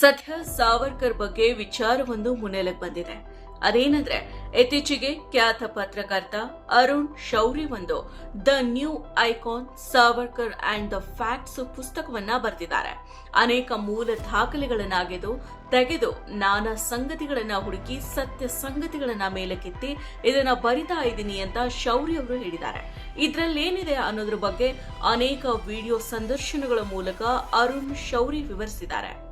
ಸದ್ಯ ಸಾವರ್ಕರ್ ಬಗ್ಗೆ ವಿಚಾರವೊಂದು ಮುನ್ನೆಲೆಗೆ ಬಂದಿದೆ. ಅದೇನಂದ್ರೆ, ಇತ್ತೀಚೆಗೆ ಖ್ಯಾತ ಪತ್ರಕರ್ತ ಅರುಣ್ ಶೌರಿ ಒಂದು the new icon, Savarkar and the facts ಪುಸ್ತಕವನ್ನ ಬರೆದಿದ್ದಾರೆ. ಅನೇಕ ಮೂಲ ದಾಖಲೆಗಳನ್ನಾಗೆದು, ತೆಗೆದು ನಾನಾ ಸಂಗತಿಗಳನ್ನ ಹುಡುಕಿ ಸತ್ಯ ಸಂಗತಿಗಳನ್ನ ಮೇಲಕ್ಕೆತ್ತಿ ಇದನ್ನ ಬರಿತಾ ಇದ್ದೀನಿ ಅಂತ ಶೌರಿ ಅವರು ಹೇಳಿದ್ದಾರೆ. ಇದ್ರಲ್ಲೇನಿದೆ ಅನ್ನೋದ್ರ ಬಗ್ಗೆ ಅನೇಕ ವಿಡಿಯೋ ಸಂದರ್ಶನಗಳ ಮೂಲಕ ಅರುಣ್ ಶೌರಿ ವಿವರಿಸಿದ್ದಾರೆ.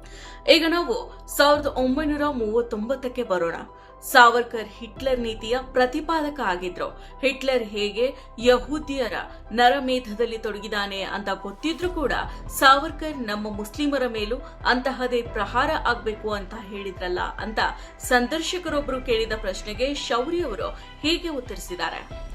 ಈಗ ನಾವು ಸಾವಿರದ ಒಂಬೈನೂರ ಮೂವತ್ತೊಂಬತ್ತಕ್ಕೆ ಬರೋಣ. ಸಾವರ್ಕರ್ ಹಿಟ್ಲರ್ ನೀತಿಯ ಪ್ರತಿಪಾದಕ ಆಗಿದ್ರು. ಹಿಟ್ಲರ್ ಹೇಗೆ ಯಹೂದಿಯರ ನರಮೇಧದಲ್ಲಿ ತೊಡಗಿದಾನೆ ಅಂತ ಗೊತ್ತಿದ್ರು ಕೂಡ ಸಾವರ್ಕರ್ ನಮ್ಮ ಮುಸ್ಲಿಮರ ಮೇಲೂ ಅಂತಹದೇ ಪ್ರಹಾರ ಆಗ್ಬೇಕು ಅಂತ ಹೇಳಿದ್ರಲ್ಲ ಅಂತ ಸಂದರ್ಶಕರೊಬ್ಬರು ಕೇಳಿದ ಪ್ರಶ್ನೆಗೆ ಶೌರ್ಯ ಅವರು ಹೀಗೆ ಉತ್ತರಿಸಿದ್ದಾರೆ?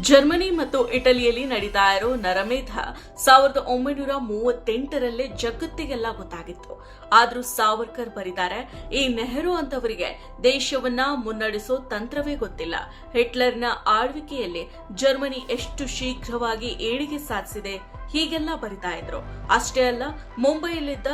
ಜರ್ಮನಿ ಮತ್ತು ಇಟಲಿಯಲ್ಲಿ ನಡೀತಾ ಇರೋ ನರಮೇಧ ಸಾವಿರದ ಒಂಬೈನೂರ ಮೂವತ್ತೆಂಟರಲ್ಲೇ ಜಗತ್ತಿಗೆಲ್ಲ ಗೊತ್ತಾಗಿತ್ತು. ಆದ್ರೂ ಸಾವರ್ಕರ್ ಬರೀತಾರೆ, ಈ ನೆಹರು ಅಂತವರಿಗೆ ದೇಶವನ್ನ ಮುನ್ನಡೆಸೋ ತಂತ್ರವೇ ಗೊತ್ತಿಲ್ಲ. ಹಿಟ್ಲರ್ನ ಆಳ್ವಿಕೆಯಲ್ಲಿ ಜರ್ಮನಿ ಎಷ್ಟು ಶೀಘ್ರವಾಗಿ ಏಳಿಗೆ ಸಾಧಿಸಿದೆ ಹೀಗೆಲ್ಲ ಬರಿತಾ ಇದ್ರು. ಅಷ್ಟೇ ಅಲ್ಲ, ಮುಂಬೈಯಲ್ಲಿದ್ದ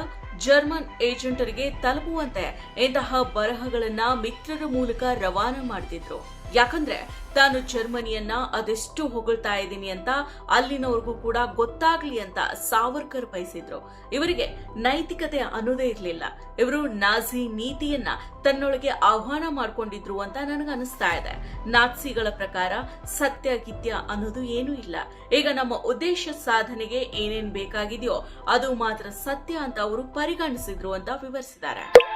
ಜರ್ಮನ್ ಏಜೆಂಟರಿಗೆ ತಲುಪುವಂತೆ ಇಂತಹ ಬರಹಗಳನ್ನ ಮಿತ್ರರ ಮೂಲಕ ರವಾನೆ ಮಾಡ್ತಿದ್ರು. ಯಾಕಂದ್ರೆ ತಾನು ಜರ್ಮನಿಯನ್ನ ಅದೆಷ್ಟು ಹೊಗಳ್ತಾ ಇದ್ದೀನಿ ಅಂತ ಅಲ್ಲಿನವ್ರಿಗೂ ಕೂಡ ಗೊತ್ತಾಗ್ಲಿ ಅಂತ ಸಾವರ್ಕರ್ ಬಯಸಿದ್ರು. ಇವರಿಗೆ ನೈತಿಕತೆ ಅನ್ನೋದೇ ಇರಲಿಲ್ಲ. ಇವರು ನಾಜಿ ನೀತಿಯನ್ನ ತನ್ನೊಳಗೆ ಆಹ್ವಾನ ಮಾಡ್ಕೊಂಡಿದ್ರು ಅಂತ ನನಗೆ ಅನಿಸ್ತಾ ಇದೆ. ನಾತ್ಸಿಗಳ ಪ್ರಕಾರ ಸತ್ಯ, ಗಿತ್ಯ ಅನ್ನೋದು ಏನೂ ಇಲ್ಲ. ಈಗ ನಮ್ಮ ಉದ್ದೇಶ ಸಾಧನೆಗೆ ಏನೇನ್ ಬೇಕಾಗಿದೆಯೋ ಅದು ಮಾತ್ರ ಸತ್ಯ ಅಂತ ಅವರು ಪರಿಗಣಿಸಿದ್ರು ಅಂತ ವಿವರಿಸಿದ್ದಾರೆ.